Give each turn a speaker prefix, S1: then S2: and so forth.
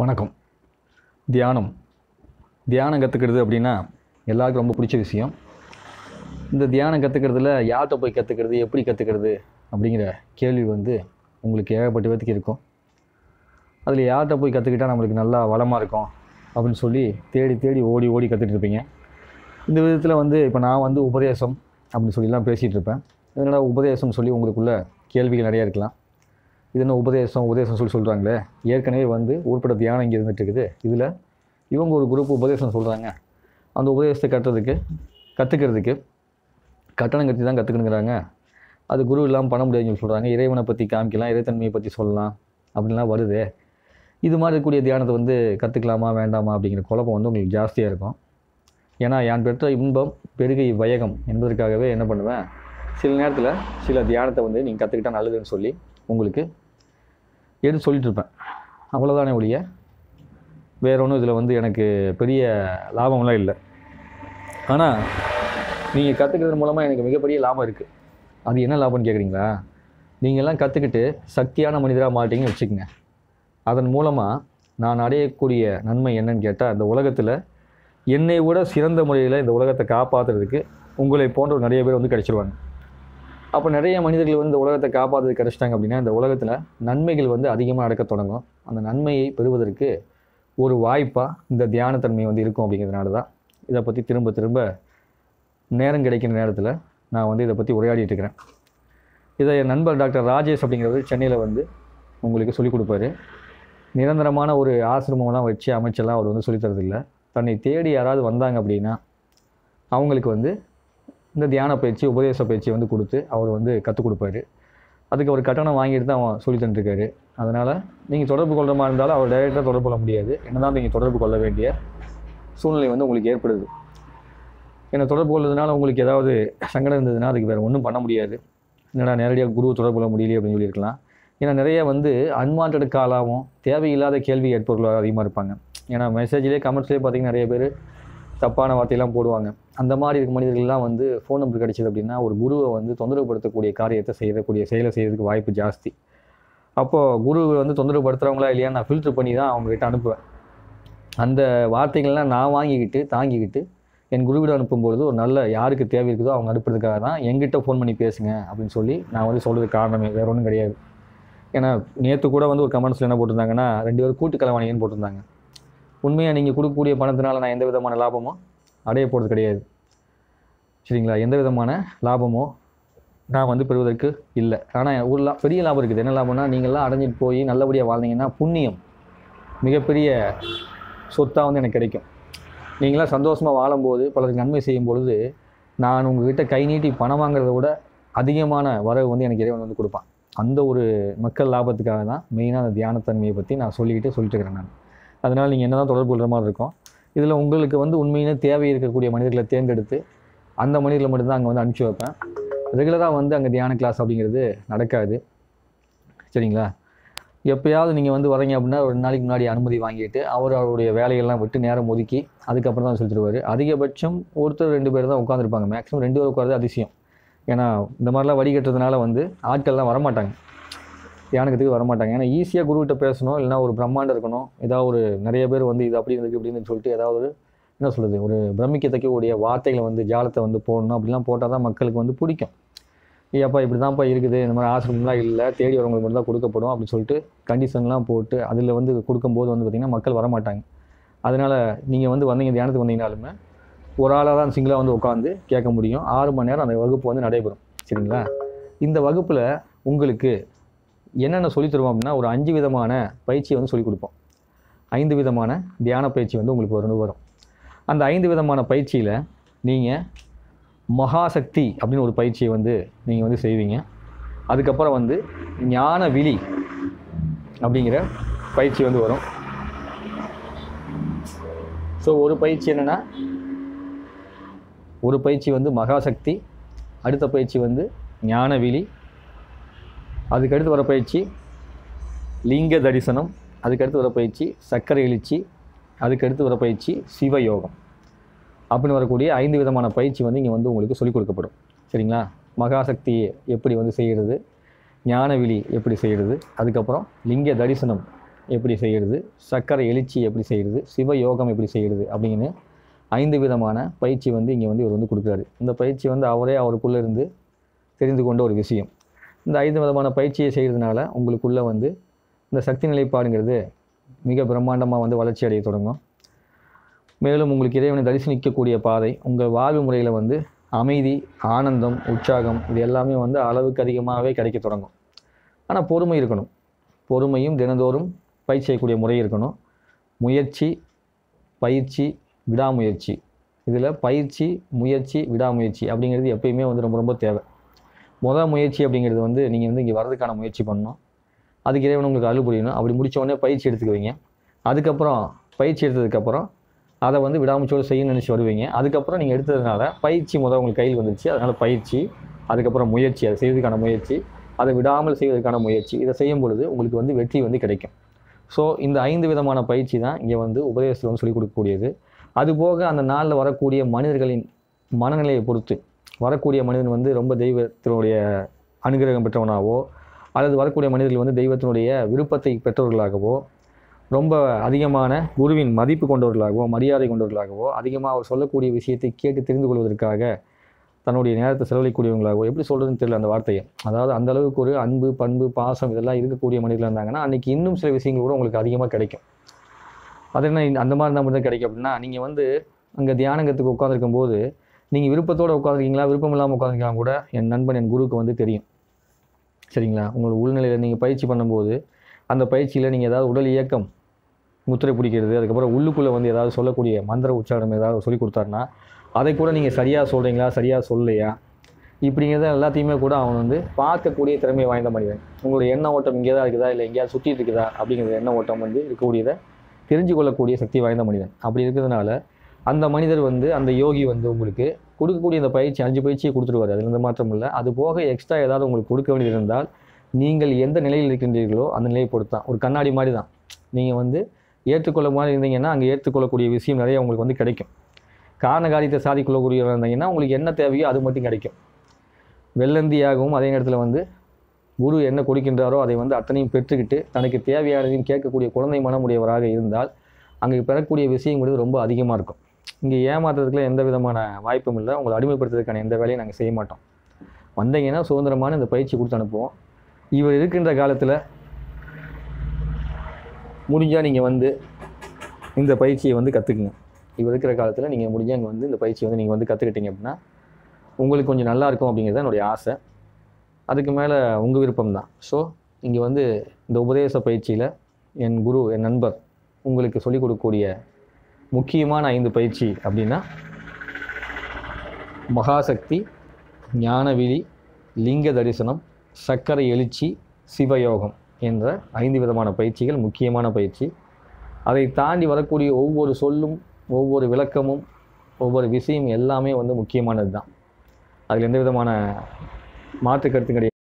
S1: வணக்கம். தியானம். தியானம் கற்றுக்கிறது அப்படின்னா எல்லாருக்கும் ரொம்ப பிடிச்ச விஷயம். இந்த தியானம் கற்றுக்கிறதுல யார்கிட்ட போய் கற்றுக்கிறது எப்படி கற்றுக்கிறது அப்படிங்கிற கேள்வி வந்து உங்களுக்கு ஏகப்பட்ட பேத்துக்கு இருக்கும். அதில் யார்கிட்ட போய் கற்றுக்கிட்டா நம்மளுக்கு நல்லா வளமாக இருக்கும் அப்படின்னு சொல்லி தேடி தேடி ஓடி ஓடி கற்றுட்டு இருப்பீங்க இந்த விதத்தில் வந்து இப்போ நான் வந்து உபதேசம் அப்படின்னு சொல்லிலாம் பேசிகிட்டு இருப்பேன். இதனால் உபதேசம் சொல்லி உங்களுக்குள்ள கேள்விகள் நிறைய இருக்கலாம். இது என்ன உபதேசம் உபதேசம் சொல்லி சொல்கிறாங்களே ஏற்கனவே வந்து உருப்பட தியானம் இங்கே இருந்துகிட்டு இருக்குது. இதில் இவங்க ஒரு குரூப் உபதேசம் சொல்கிறாங்க அந்த உபதேசத்தை கட்டுறதுக்கு கற்றுக்கிறதுக்கு கட்டணம் கட்டி தான் கற்றுக்கணுங்கிறாங்க அது குரு இல்லாமல் பண்ண முடியாதுன்னு சொல்லி சொல்கிறாங்க இறைவனை பற்றி காமிக்கலாம் இறைத்தன்மையை பற்றி சொல்லலாம் அப்படின்லாம் வருது. இது மாதிரி இருக்கக்கூடிய தியானத்தை வந்து கற்றுக்கலாமா வேண்டாமா அப்படிங்கிற குழப்பம் வந்து உங்களுக்கு ஜாஸ்தியாக இருக்கும். ஏன்னா யான் பெற்ற இன்பம் பெருகை வயகம் என்பதற்காகவே என்ன பண்ணுவேன்? சில நேரத்தில் சில தியானத்தை வந்து நீங்கள் கற்றுக்கிட்டால் நல்லதுன்னு சொல்லி உங்களுக்கு எடுத்து சொல்லிட்டு இருப்பேன் அவ்வளோதானே ஒழிய? வேற ஒன்றும் இதில் வந்து எனக்கு பெரிய லாபம்லாம் இல்லை. ஆனால் நீங்கள் கற்றுக்கிறது மூலமாக எனக்கு மிகப்பெரிய லாபம் இருக்குது அது என்ன லாபம்னு கேட்குறீங்களா நீங்கள்லாம் கற்றுக்கிட்டு சக்தியான மனிதராக மாட்டீங்கன்னு வச்சுக்கோங்க. அதன் மூலமாக நான் அடையக்கூடிய நன்மை என்னன்னு கேட்டால் இந்த உலகத்தில் என்னை விட சிறந்த முறையில் இந்த உலகத்தை காப்பாற்றுறதுக்கு உங்களை போன்ற நிறைய பேர் வந்து கிடச்சிருவாங்க. அப்போ நிறைய மனிதர்கள் வந்து இந்த உலகத்தை காப்பாற்றுறது கிடச்சிட்டாங்க அப்படின்னா இந்த உலகத்தில் நன்மைகள் வந்து அதிகமாக நடக்க தொடங்கும். அந்த நன்மையை பெறுவதற்கு ஒரு வாய்ப்பாக இந்த தியானத்தன்மை வந்து இருக்கும் அப்படிங்கிறதுனால தான் இதை பற்றி திரும்ப திரும்ப நேரம் கிடைக்கிற நேரத்தில் நான் வந்து இதை பற்றி உரையாடிட்டு இருக்கிறேன். இதை என் நண்பர் டாக்டர் ராஜேஷ் அப்படிங்கிறவர் சென்னையில் வந்து உங்களுக்கு சொல்லிக் கொடுப்பாரு. நிரந்தரமான ஒரு ஆசிரமம்லாம் வச்சு அமைச்செல்லாம் அவர் வந்து சொல்லித்தரதில்லை தன்னை தேடி யாராவது வந்தாங்க அப்படின்னா அவங்களுக்கு வந்து இந்த தியான பயிற்சி உபதேச பயிற்சி வந்து கொடுத்து அவர் வந்து கற்றுக் கொடுப்பாரு. அதுக்கு ஒரு கட்டணம் வாங்கிட்டு தான் அவன் சொல்லி தந்துருக்காரு. அதனால் நீங்கள் தொடர்பு கொள்கிற மாதிரி இருந்தாலும் அவர் டைரெக்டாக தொடர்பு கொள்ள முடியாது. என்ன தான் நீங்கள் தொடர்பு கொள்ள வேண்டிய சூழ்நிலை வந்து உங்களுக்கு ஏற்படுது. என்னை தொடர்பு கொள்வதனால உங்களுக்கு ஏதாவது சங்கடம் இருந்ததுன்னா அதுக்கு வேறு ஒன்றும் பண்ண முடியாது. என்னடா நேரடியாக குரு தொடர்பு கொள்ள முடியலையே அப்படின்னு சொல்லியிருக்கலாம். ஏன்னா நிறைய வந்து அன்வான்ட் காலாகவும் தேவையில்லாத கேள்வி கேட்பவர்களாக அதிகமாக இருப்பாங்க. ஏன்னா மெசேஜ்லேயே கமெண்ட்ஸ்லேயே பார்த்தீங்கன்னா நிறைய பேர் தப்பான வார்த்தையெல்லாம் போடுவாங்க. அந்த மாதிரி இருக்க மனிதர்கள்லாம் வந்து ஃபோன் நம்பர் கிடைச்சது அப்படின்னா ஒரு குருவை வந்து தொந்தரவுப்படுத்தக்கூடிய காரியத்தை செய்யக்கூடிய செயலை செய்கிறதுக்கு வாய்ப்பு ஜாஸ்தி. அப்போது குருவை வந்து தொந்தரவுப்படுத்துகிறவங்களா இல்லையா நான் ஃபில்டர் பண்ணி தான் அவங்ககிட்ட அனுப்புவேன். அந்த வார்த்தைகள்லாம் நான் வாங்கிக்கிட்டு தாங்கிக்கிட்டு என் குருவிடம் அனுப்பும்பொழுது ஒரு நல்ல யாருக்கு தேவை இருக்குதோ அவங்க அனுப்புறதுக்காக தான் எங்கிட்ட ஃபோன் பண்ணி பேசுங்க அப்படின்னு சொல்லி நான் வந்து சொல்கிறதுக்கு காரணமே வேற ஒன்றும் கிடையாது. ஏன்னா நேற்று கூட வந்து ஒரு கமெண்ட்ஸில் என்ன போட்டிருந்தாங்கன்னா ரெண்டு பேரும் கூட்டு கலவாணின்னு போட்டிருந்தாங்க. உண்மையாக நீங்கள் கொடுக்கக்கூடிய பணத்தினால நான் எந்த விதமான லாபமோ அடைய போகிறது கிடையாது. சரிங்களா? எந்த விதமான லாபமோ நான் வந்து பெறுவதற்கு இல்லை. ஆனால் ஒரு லா பெரிய லாபம் இருக்குது. என்ன லாபம்னா நீங்கள்லாம் அடைஞ்சிட்டு போய் நல்லபடியாக வாழ்ந்தீங்கன்னா புண்ணியம் மிகப்பெரிய சொத்தாக வந்து எனக்கு கிடைக்கும். நீங்களாம் சந்தோஷமாக வாழும்போது பலருக்கு நன்மை செய்யும் பொழுது நான் உங்ககிட்ட கை நீட்டி பணம் வாங்குறத விட அதிகமான வரவு வந்து எனக்கு இறைவன் வந்து கொடுப்பான். அந்த ஒரு மக்கள் லாபத்துக்காக தான் மெயினாக அந்த தியானத்தன்மையை பற்றி நான் சொல்லிக்கிட்டு சொல்லிட்டு இருக்கிறேன் நான். அதனால் நீங்கள் என்ன தான் தொடர்பு கொள்கிற மாதிரி இருக்கும் இதில் உங்களுக்கு வந்து உண்மையிலே தேவை இருக்கக்கூடிய மனிதர்களை தேர்ந்தெடுத்து அந்த மனிதர்களை மட்டும்தான் அங்கே வந்து அனுப்பிச்சி வைப்பேன். ரெகுலராக வந்து அங்கே தியான கிளாஸ் அப்படிங்கிறது நடக்காது. சரிங்களா? எப்பயாவது நீங்கள் வந்து வரீங்க அப்படின்னா ஒரு ரெண்டு நாளைக்கு முன்னாடி அனுமதி வாங்கிட்டு அவர் அவருடைய வேலையெல்லாம் விட்டு நேரம் ஒதுக்கி அதுக்கப்புறம் தான் சொல்லிடுவார் அதிகபட்சம் ஒருத்தர் ரெண்டு பேர் தான் உட்காந்துருப்பாங்க மேக்ஸிமம் ரெண்டு பேர் உட்காரது அதிசயம். ஏன்னா இந்த மாதிரிலாம் வடிகட்டுறதுனால வந்து ஆட்கள்லாம் வரமாட்டாங்க. தியானத்துக்கு வரமாட்டாங்க? ஏன்னா ஈஸியாக குருக்கிட்ட பேசணும் இல்லைனா ஒரு பிரம்மாண்டம் இருக்கணும். ஏதாவது ஒரு நிறைய பேர் வந்து இது அப்படி இருக்குது இப்படின்னு சொல்லிட்டு ஏதாவது ஒரு என்ன சொல்கிறது ஒரு பிரமிக்கத்தக்கக்கூடிய வார்த்தைகளை வந்து ஜாலத்தை வந்து போடணும். அப்படிலாம் போட்டால் தான் மக்களுக்கு வந்து பிடிக்கும். ஏப்பா இப்படி தான்ப்பா இருக்குது. இந்த மாதிரி ஆசிரமம்லாம் இல்லை. தேடி வரவங்களுக்கு மட்டும் தான் கொடுக்கப்படும் அப்படின்னு சொல்லிட்டு கண்டிஷன்லாம் போட்டு அதில் வந்து கொடுக்கும்போது வந்து பார்த்திங்கன்னா மக்கள் வரமாட்டாங்க. அதனால் நீங்கள் வந்து வந்தீங்க தியானத்துக்கு வந்தீங்கனாலுமே ஒரு ஆளாக தான் சிங்கிளாக வந்து உட்காந்து கேட்க முடியும். ஆறு மணி நேரம் அந்த வகுப்பு வந்து நடைபெறும். சரிங்களா? இந்த வகுப்பில் உங்களுக்கு என்னென்ன சொல்லி தருவோம் அப்படின்னா ஒரு அஞ்சு விதமான பயிற்சியை வந்து சொல்லிக் கொடுப்போம். ஐந்து விதமான தியான பயிற்சி வந்து உங்களுக்கு வரும் வரும். அந்த ஐந்து விதமான பயிற்சியில் நீங்கள் மகாசக்தி அப்படின்னு ஒரு பயிற்சியை வந்து நீங்கள் வந்து செய்வீங்க. அதுக்கப்புறம் வந்து ஞான விழி அப்படிங்கிற பயிற்சி வந்து வரும். ஸோ ஒரு பயிற்சி என்னென்னா ஒரு பயிற்சி வந்து மகாசக்தி அடுத்த பயிற்சி வந்து ஞானவிழி அதுக்கடுத்து வர பயிற்சி லிங்க தரிசனம் அதுக்கடுத்து வர பயிற்சி சக்கரை எழுச்சி அதுக்கடுத்து வர பயிற்சி சிவயோகம். அப்படின்னு வரக்கூடிய ஐந்து விதமான பயிற்சி வந்து இங்கே வந்து உங்களுக்கு சொல்லிக் கொடுக்கப்படும். சரிங்களா? மகாசக்தி எப்படி வந்து செய்கிறது? ஞானவிழி எப்படி செய்கிறது? அதுக்கப்புறம் லிங்க தரிசனம் எப்படி செய்கிறது? சக்கரை எழுச்சி எப்படி செய்கிறது? சிவயோகம் எப்படி செய்கிறது? அப்படின்னு ஐந்து விதமான பயிற்சி வந்து இங்கே வந்து இவர் வந்து கொடுக்குறாரு. இந்த பயிற்சி வந்து அவரே அவருக்குள்ளே இருந்து தெரிந்து கொண்ட ஒரு விஷயம். இந்த ஐந்து விதமான பயிற்சியை செய்கிறதுனால உங்களுக்குள்ளே வந்து இந்த சக்தி நிலைப்பாடுங்கிறது மிக பிரம்மாண்டமாக வந்து வளர்ச்சி அடைய தொடங்கும். மேலும் உங்களுக்கு இறைவனை தரிசனிக்கக்கூடிய பாதை உங்கள் வாழ்வு முறையில் வந்து அமைதி ஆனந்தம் உற்சாகம் இது எல்லாமே வந்து அளவுக்கு அதிகமாகவே கிடைக்க தொடங்கும். ஆனால் பொறுமை இருக்கணும். பொறுமையும் தினந்தோறும் பயிற்சி செய்யக்கூடிய முறை இருக்கணும். முயற்சி பயிற்சி விடாமுயற்சி. இதில் பயிற்சி முயற்சி விடாமுயற்சி அப்படிங்கிறது எப்பயுமே வந்து ரொம்ப ரொம்ப தேவை. முதல் முயற்சி அப்படிங்கிறது வந்து நீங்கள் வந்து இங்கே வர்றதுக்கான முயற்சி பண்ணணும். அதுக்கு இறைவன் உங்களுக்கு அருள் புரியணும். அப்படி முடித்த உடனே பயிற்சி எடுத்துக்குவீங்க. அதுக்கப்புறம் பயிற்சி எடுத்ததுக்கப்புறம் அதை வந்து விடாமுச்சோடு செய்யணும்னு நினச்சி வருவீங்க. அதுக்கப்புறம் நீங்கள் எடுத்ததுனால பயிற்சி முதல் உங்களுக்கு கையில் வந்துருச்சு. அதனால் பயிற்சி அதுக்கப்புறம் முயற்சி அதை செய்வதற்கான முயற்சி அதை விடாமல் செய்வதற்கான முயற்சி இதை செய்யும் பொழுது உங்களுக்கு வந்து வெற்றி வந்து கிடைக்கும். ஸோ இந்த ஐந்து விதமான பயிற்சி தான் இங்கே வந்து உபதேசத்தில் வந்து சொல்லிக் கொடுக்கக்கூடியது. அதுபோக அந்த நாளில் வரக்கூடிய மனிதர்களின் மனநிலையை பொறுத்து வரக்கூடிய மனிதன் வந்து ரொம்ப தெய்வத்தினுடைய அனுகிரகம் பெற்றவனாகவோ அல்லது வரக்கூடிய மனிதர்கள் வந்து தெய்வத்தினுடைய விருப்பத்தை பெற்றவர்களாகவோ ரொம்ப அதிகமான குருவின் மதிப்பு கொண்டவர்களாகவோ மரியாதை கொண்டவர்களாகவோ அதிகமாக அவர் சொல்லக்கூடிய விஷயத்தை கேட்டு தெரிந்து கொள்வதற்காக தன்னுடைய நேரத்தை செலவழிக்கூடியவங்களாகவோ எப்படி சொல்கிறதுன்னு தெரியல அந்த வார்த்தையை. அதாவது அந்த அளவுக்கு ஒரு அன்பு பண்பு பாசம் இதெல்லாம் இருக்கக்கூடிய மனிதர்கள் இருந்தாங்கன்னா அன்றைக்கி இன்னும் சில விஷயங்கள் கூட உங்களுக்கு அதிகமாக கிடைக்கும். அது என்ன அந்த மாதிரி தான் மட்டும் கிடைக்கும் அப்படின்னா நீங்கள் வந்து அங்கே தியானங்கத்துக்கு உட்காந்துருக்கும் போது நீங்கள் விருப்பத்தோடு உட்காந்துருக்கீங்களா விருப்பம் இல்லாமல் உட்காந்துருக்கலாம் கூட. என் நண்பன் என் குருவுக்கு வந்து தெரியும். சரிங்களா? உங்களோட உள்நிலையில் நீங்கள் பயிற்சி பண்ணும்போது அந்த பயிற்சியில் நீங்கள் ஏதாவது உடல் இயக்கம் முத்திரை பிடிக்கிறது அதுக்கப்புறம் உள்ளுக்குள்ளே வந்து ஏதாவது சொல்லக்கூடிய மந்திர உச்சாரணம் ஏதாவது சொல்லி கொடுத்தாருன்னா அதை கூட நீங்கள் சரியாக சொல்கிறீங்களா சரியாக சொல்லலையா? இப்படிங்கிறத எல்லாத்தையுமே கூட அவன் வந்து பார்க்கக்கூடிய திறமை வாய்ந்த மனிதன். உங்களுடைய எண்ண ஓட்டம் இங்கே தான் இருக்குதா? இல்லை எங்கேயாவது சுற்றிட்டு இருக்குதா? அப்படிங்கிற எண்ண ஓட்டம் வந்து இருக்கக்கூடியதை தெரிஞ்சு கொள்ளக்கூடிய சக்தி வாய்ந்த மனிதன். அப்படி இருக்கிறதுனால அந்த மனிதர் வந்து அந்த யோகி வந்து உங்களுக்கு கொடுக்கக்கூடிய இந்த பயிற்சி அஞ்சு பயிற்சியை கொடுத்துருவார். அதில் எந்த மாற்றம் இல்லை. அது போக எக்ஸ்ட்ரா ஏதாவது உங்களுக்கு கொடுக்க வேண்டியது இருந்தால் நீங்கள் எந்த நிலையில் இருக்கின்றீர்களோ அந்த நிலையை பொறுத்து தான் ஒரு கண்ணாடி மாதிரி தான் நீங்கள் வந்து ஏற்றுக்கொள்ள மாதிரி இருந்தீங்கன்னா அங்கே ஏற்றுக்கொள்ளக்கூடிய விஷயம் நிறைய உங்களுக்கு வந்து கிடைக்கும். காரண காரியத்தை சாதிக்கொள்ளக்கூடிய இருந்தீங்கன்னா உங்களுக்கு என்ன தேவையோ அது மட்டும் கிடைக்கும். வெள்ளந்தியாகவும் அதே நேரத்தில் வந்து குரு என்ன கொடுக்கின்றாரோ அதை வந்து அத்தனையும் பெற்றுக்கிட்டு தனக்கு தேவையானதையும் கேட்கக்கூடிய குழந்தை மனமுடையவராக இருந்தால் அங்கே பெறக்கூடிய விஷயங்கிறது ரொம்ப அதிகமாக இருக்கும். இங்கே ஏமாத்துறதுக்குலாம் எந்த விதமான வாய்ப்பும் இல்லை. உங்களை அடிமைப்படுத்துறதுக்கான எந்த வேலையும் நாங்கள் செய்ய மாட்டோம். வந்தீங்கன்னா சுதந்திரமான இந்த பயிற்சி கொடுத்து அனுப்புவோம். இவர் இருக்கின்ற காலத்தில் முடிஞ்சால் நீங்கள் வந்து இந்த பயிற்சியை வந்து கற்றுக்குங்க இவர் இருக்கிற காலத்தில் நீங்கள் முடிஞ்சால் இங்கே வந்து இந்த பயிற்சியை வந்து நீங்கள் வந்து கற்றுக்கிட்டீங்க அப்படின்னா உங்களுக்கு கொஞ்சம் நல்லா இருக்கும் அப்படிங்கிறது தான் என்னுடைய ஆசை. அதுக்கு மேலே உங்கள் விருப்பம் தான். ஸோ இங்கே வந்து இந்த உபதேச பயிற்சியில் என் குரு என் நண்பர் உங்களுக்கு சொல்லிக் கொடுக்கக்கூடிய முக்கியமான ஐந்து பயிற்சி அப்படின்னா மகாசக்தி ஞானவிழி லிங்க தரிசனம் சக்கரை எழுச்சி சிவயோகம் என்ற ஐந்து விதமான பயிற்சிகள் முக்கியமான பயிற்சி. அதை தாண்டி வரக்கூடிய ஒவ்வொரு சொல்லும் ஒவ்வொரு விளக்கமும் ஒவ்வொரு விஷயம் எல்லாமே வந்து முக்கியமானது தான் அதில் எந்த விதமான மாற்று கருத்து கிடையாது